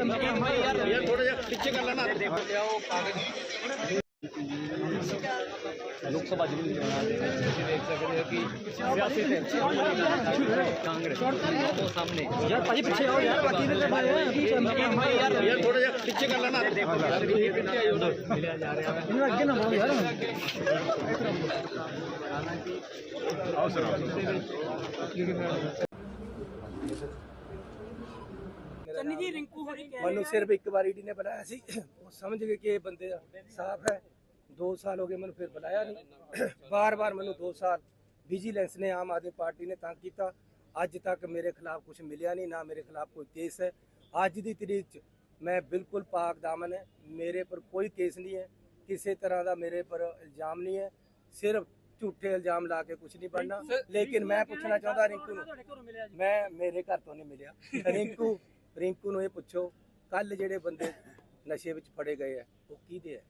ਯਾਰ ਥੋੜਾ ਜਿਹਾ ਪਿੱਛੇ ਕਰ ਲੈਣਾ ਲੋਕ ਸਭਾ ਜਿਹੜੀ ਚੋਣਾਂ ਦੇ ਵਿੱਚ ਤੁਸੀਂ ਦੇਖ ਸਕਦੇ ਹੋ ਕਿ ਸਿਆਸੀ ਤੇ ਕਾਂਗਰਸ ਉਹ ਸਾਹਮਣੇ ਯਾਰ ਭਾਜੀ ਪਿੱਛੇ ਆਓ ਯਾਰ ਬਾਕੀ ਦੇ ਯਾਰ ਯਾਰ ਥੋੜਾ ਜਿਹਾ ਪਿੱਛੇ ਕਰ ਲੈਣਾ ਮਿਲਿਆ ਜਾ ਰਿਹਾ ਹੈ ਇਹਨੂੰ ਅੱਗੇ ਨਾ ਮਾਰੋ ਯਾਰ ਚੰਨੀ ਜੀ ਰਿੰਕੂ ਹੋਰੀ ਕਹਿ ਮੈਨੂੰ ਸਿਰਫ ਇੱਕ ਵਾਰ ਈਡੀ ਨੇ ਬੁਲਾਇਆ ਸੀ ਉਹ ਸਮਝ ਗਏ ਕਿ ਇਹ ਬੰਦੇ ਸਾਫ਼ ਹੈ। 2 ਸਾਲ ਹੋ ਗਏ ਮੈਨੂੰ ਫਿਰ ਬੁਲਾਇਆ ਨਹੀਂ ਬਾਰ-ਬਾਰ ਮੈਨੂੰ 2 ਸਾਲ ਵਿਜੀਲੈਂਸ ਨੇ ਆਮ ਆਦਮੀ ਪਾਰਟੀ ਨੇ ਤੰਗ ਕੀਤਾ। ਅੱਜ ਤੱਕ ਮੇਰੇ ਖਿਲਾਫ ਕੁਝ ਮਿਲਿਆ ਨਹੀਂ ਨਾ ਮੇਰੇ ਖਿਲਾਫ ਕੋਈ ਕੇਸ ਹੈ। ਅੱਜ ਦੀ ਤਰੀਕ 'ਚ ਮੈਂ ਬਿਲਕੁਲ ਪਾਕ ਦਾਮਨ ਹੈ। ਮੇਰੇ ਪਰ ਕੋਈ ਕੇਸ ਨਹੀਂ ਹੈ। ਕਿਸੇ ਤਰ੍ਹਾਂ ਦਾ ਮੇਰੇ ਪਰ ਇਲਜ਼ਾਮ ਨਹੀਂ ਹੈ। ਸਿਰਫ ਝੂਠੇ ਇਲਜ਼ਾਮ ਲਾ ਕੇ ਕੁਝ ਨਹੀਂ ਬਣਨਾ। ਲੇਕਿਨ ਮੈਂ ਪੁੱਛਣਾ ਚਾਹੁੰਦਾ ਰਿੰਕੂ ਨੂੰ ਮੈਂ ਮੇਰੇ ਘਰ ਤੋਂ ਨਹੀਂ ਮਿਲਿਆ। ਰਿੰਕੂ ਰਿੰਕੂ ਨੂੰ ਇਹ ਪੁੱਛੋ ਕੱਲ ਜਿਹੜੇ ਬੰਦੇ ਨਸ਼ੇ ਵਿੱਚ ਫੜੇ ਗਏ ਆ ਉਹ ਕਿਹਦੇ ਆ?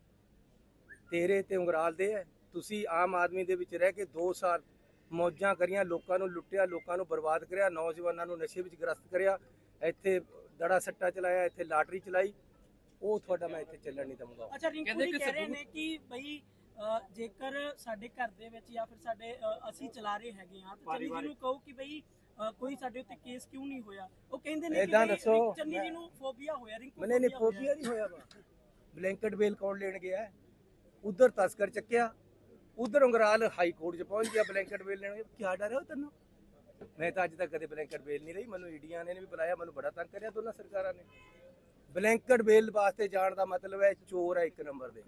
ਤੇਰੇ ਤੇ ਉਂਗਰਾਲ ਦੇ ਆ? ਤੁਸੀਂ ਆਮ ਆਦਮੀ ਦੇ ਵਿੱਚ ਰਹਿ ਕੇ 2 ਸਾਲ ਮੌਜਾਂ ਕਰੀਆਂ ਲੋਕਾਂ ਨੂੰ ਲੁੱਟਿਆ ਲੋਕਾਂ ਨੂੰ ਬਰਬਾਦ ਕਰਿਆ ਨੌਜਵਾਨਾਂ ਨੂੰ ਨਸ਼ੇ ਵਿੱਚ ਗ੍ਰਸਤ ਕਰਿਆ ਇੱਥੇ ਦੜਾ ਸੱਟਾ ਚਲਾਇਆ ਇੱਥੇ ਲਾਟਰੀ ਚਲਾਈ ਉਹ ਤੁਹਾਡਾ ਮੈਂ ਇੱਥੇ ਚੱਲਣ ਨਹੀਂ ਦਊਂਗਾ। ਅੱਛਾ ਰਿੰਕੂ ਜੀ ਕਹਿ ਰਹੇ ਨੇ ਕਿ ਬਈ ਜੇਕਰ ਸਾਡੇ ਘਰ ਦੇ ਵਿੱਚ ਜਾਂ ਫਿਰ ਸਾਡੇ ਅਸੀਂ ਚਲਾ ਰਹੇ ਹੈਗੇ ਆ ਤਾਂ ਚੰਨੀ ਜੀ ਨੂੰ ਕਹੋ ਕਿ ਬਈ ਕੋਈ ਸਾਡੇ ਉੱਤੇ ਕੇਸ ਕਿਉਂ ਨਹੀਂ ਹੋਇਆ? ਉਹ ਕਹਿੰਦੇ ਨੇ ਕਿ ਏਦਾਂ ਦੱਸੋ, ਚੰਨੀ ਜੀ ਮੈਂ- ਨੂੰ ਫੋਬੀਆ ਹੋਇਆ ਰਿੰਕੂ ਮੈਨੇ ਨਹੀਂ ਫੋਬੀਆ ਨਹੀਂ ਹੋਇਆ ਵਾ। ਬਲੈਂਕਟ ਬੇਲ ਕੌਣ ਲੈਣ ਗਿਆ? ਉਧਰ ਤਸਕਰ ਚੱਕਿਆ ਉਧਰ ਉਂਗਰਾਲ ਹਾਈ ਕੋਰਟ 'ਚ ਪਹੁੰਚ ਗਿਆ ਬਲੈਂਕਟ ਬੇਲ ਲੈਣ। ਕੀ ਡਰ ਹੈ ਉਹ ਤੈਨੂੰ ਮੈਂ ਤਾਂ ਅੱਜ ਤੱਕ ਕਦੇ ਬਲੈਂਕਟ ਬੇਲ ਨਹੀਂ ਲਈ। ਮੈਨੂੰ ਈਡੀਆਂ ਨੇ ਵੀ ਬੁਲਾਇਆ ਮੈਨੂੰ ਬੜਾ ਤੰਗ ਕਰਿਆ ਦੋਨਾਂ ਸਰਕਾਰਾਂ ਨੇ। ਬਲੈਂਕਟ ਬੇਲ ਵਾਸਤੇ ਜਾਣ ਦਾ ਮਤਲਬ ਹੈ ਚੋਰ ਹੈ ਇੱਕ ਨੰਬਰ ਦੇ।